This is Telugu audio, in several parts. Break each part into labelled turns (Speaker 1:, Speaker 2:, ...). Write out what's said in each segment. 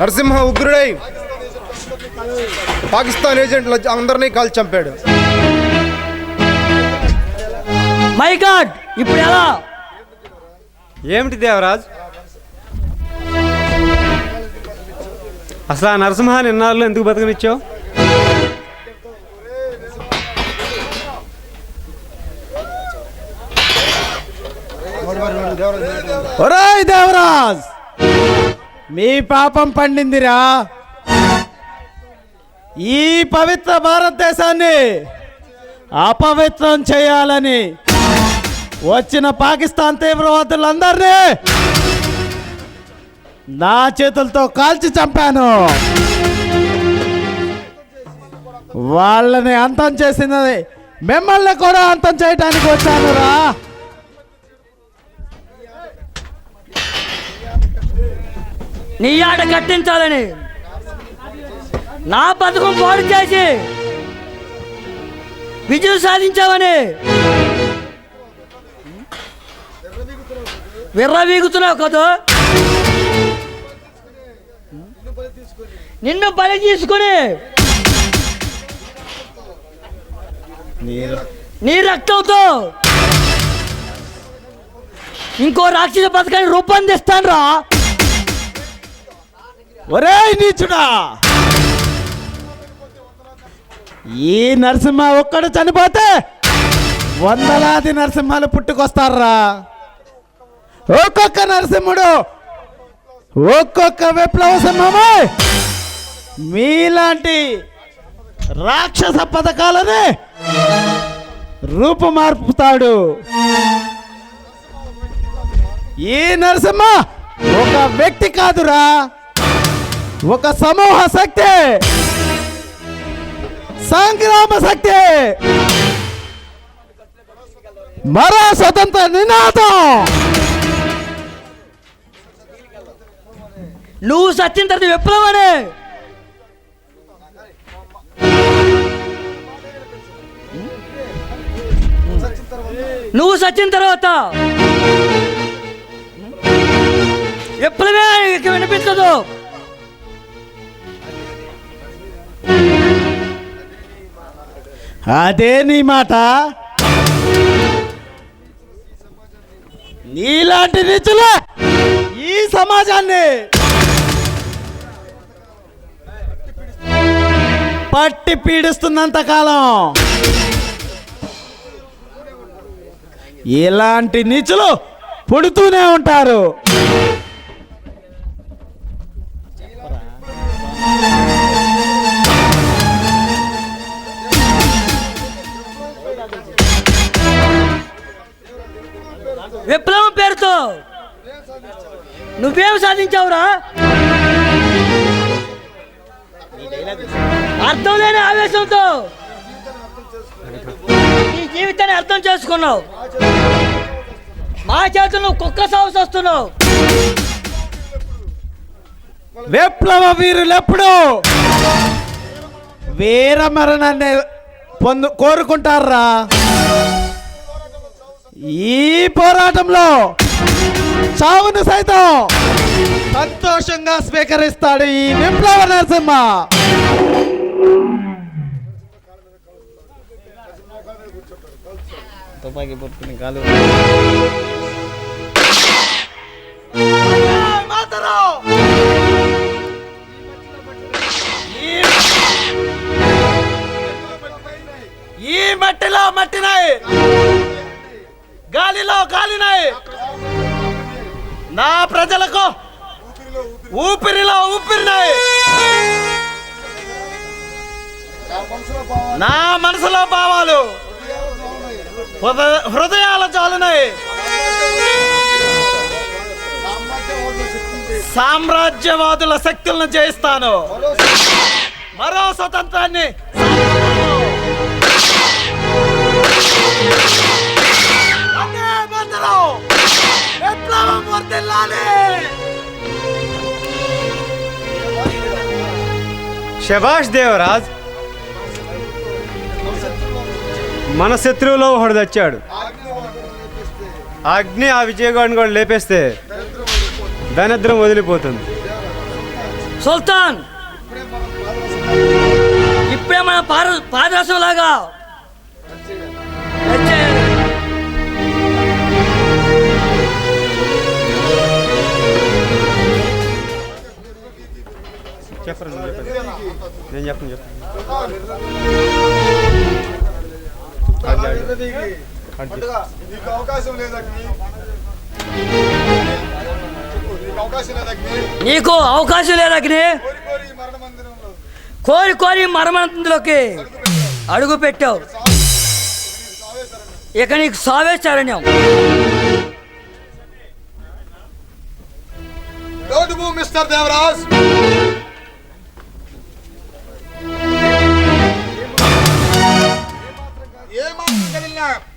Speaker 1: నరసింహ ఉగ్రుడై పాకిస్తాన్ ఏజెంట్ల అందరినీ కాల్చి చంపాడు.
Speaker 2: మై గాడ్ ఇప్పుడు ఎలా?
Speaker 3: ఏమిటి దేవరాజ్? అసలు ఆ నరసింహాన్ని ఇన్నాళ్ళు ఎందుకు బతకనిచ్చావు?
Speaker 4: ఒరేయ్ దేవరాజ్! మీ పాపం పండిందిరా. ఈ పవిత్ర భారతదేశాన్ని అపవిత్రం చేయాలని వచ్చిన పాకిస్తాన్ తీవ్రవాదులందరినీ నా చేతులతో కాల్చి చంపాను. వాళ్ళని అంతం చేసినది మిమ్మల్ని కూడా అంతం చేయడానికి వచ్చానురా.
Speaker 2: నీ ఆట కట్టించాలని. నా పథకం పాడు చేసి విజయం సాధించావని. విర్రవీగుతున్నావు కదా? నిన్ను బలి తీసుకుని నీ రక్తంతో ఇంకో రాక్షస పథకాన్ని రూపొందిస్తాను రా
Speaker 4: ఒరేయ్ నీచుడా! ఈ నరసింహ ఒక్కడు చనిపోతే వందలాది నరసింహాలు పుట్టుకొస్తారా? ఒక్కొక్క నరసింహుడు ఒక్కొక్క విప్లవ సింహమే. మీలాంటి రాక్షస పథకాలని రూపుమార్పుతాడు. ఈ నరసింహ ఒక వ్యక్తి కాదురా. ఒక సమూహ శక్తి. సంగ్రామ శక్తి. మరో స్వతంత్ర నినాదం.
Speaker 2: నువ్వు సచిన్ తర్వాత విప్లవనే నువ్వు సచ్చిన తర్వాత?
Speaker 4: అదే నీ మాట. నీలాంటి నిచులే ఈ సమాజాన్ని. పట్టి పీడిస్తున్నంత కాలం. ఇలాంటి నీచులు పుడుతూనే ఉంటారు.
Speaker 2: నువ్వేం సాధించావురా? అర్థం లేని ఆవేశంతో నీ జీవితాన్ని అర్థం చేసుకున్నావు. మా చేతులు నువ్వు కుక్క సాగు వస్తున్నావు
Speaker 4: విప్లవ వీరులెప్పుడు వీర మరణాన్ని పొందు కోరుకుంటారా? ఈ పోరాటంలో చావును సైతం సంతోషంగా స్వీకరిస్తాడు ఈ విప్లవ నరసింహ. తుపాకీ పట్టుకుని కాలు ఈ మట్టిలో మట్టినాయి గాలిలో గాలినాయి నా ప్రజలకు ఊపిరిలో ఊపిరినాయి నా మనసులో భావాలు హృదయ- హృదయాల జాలునాయి సామ్రాజ్యవాదుల శక్తులను జయిస్తాను. మరో స్వతంత్రాన్ని వందే వర్ధిల్లాలి!
Speaker 3: శభాష్ దేవరాజ్ మన శత్రువులో ఒకడు తెచ్చాడు. అగ్ని ఆ విజయగాడిని కూడా లేపేస్తే దరిద్రం వదిలిపోతుంది.
Speaker 2: సుల్తాన్! ఇప్పుడే మన పాద పాదరసం లాగా
Speaker 3: చెప్పరు నువ్వు చెప్పండి. నేను చెప్పను
Speaker 5: నీకు అవకాశం లేదగ్ని నీకు అవకాశం లేదగ్ని కోరి కోరి ఈ మరణ మందిరంలో
Speaker 2: కోరి కోరి మరమందులోకి అడుగు పెట్టావు. ఇక నీకు సావే
Speaker 5: మూవ్ మిస్టర్ దేవరాజ్.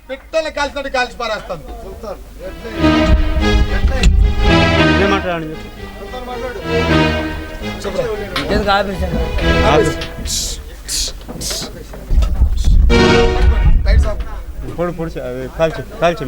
Speaker 5: పిట్టలు కాల్చినట్టు కాల్చి ఆఫ్
Speaker 3: పొడి పొడి కాల్చి కాల్చి